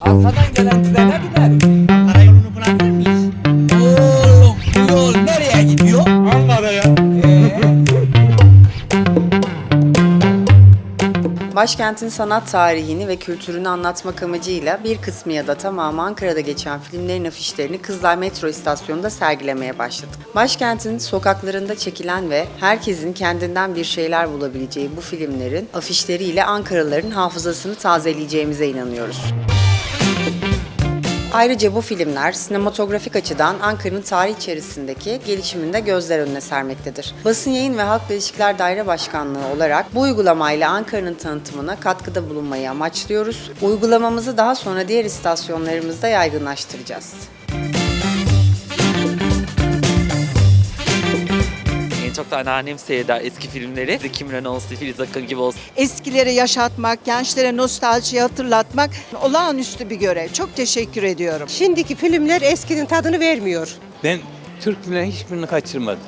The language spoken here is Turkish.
Arkadan gelen trene binerim. Karayolunu bulabilir miyiz? Oğlum bu yol nereye gidiyor? Ankara'ya. Ee, Başkentin sanat tarihini ve kültürünü anlatmak amacıyla bir kısmı ya da tamamı Ankara'da geçen filmlerin afişlerini Kızılay Metro İstasyonu'nda sergilemeye başladık. Başkentin sokaklarında çekilen ve herkesin kendinden bir şeyler bulabileceği bu filmlerin afişleriyle Ankaralıların hafızasını tazeleyeceğimize inanıyoruz. Ayrıca bu filmler sinematografik açıdan Ankara'nın tarih içerisindeki gelişiminde gözler önüne sermektedir. Basın Yayın ve Halkla İlişkiler Daire Başkanlığı olarak bu uygulamayla Ankara'nın tanıtımına katkıda bulunmayı amaçlıyoruz. Uygulamamızı daha sonra diğer istasyonlarımızda yaygınlaştıracağız. Çok da anneannem seyreder eski filmleri. Zeki Müren olsun, Filiz Akın gibi olsun. eskileri yaşatmak, gençlere nostaljiyi hatırlatmak olağanüstü bir görev. Çok teşekkür ediyorum. Şimdiki filmler eskinin tadını vermiyor. Ben Türk filmlerin hiçbirini kaçırmadım.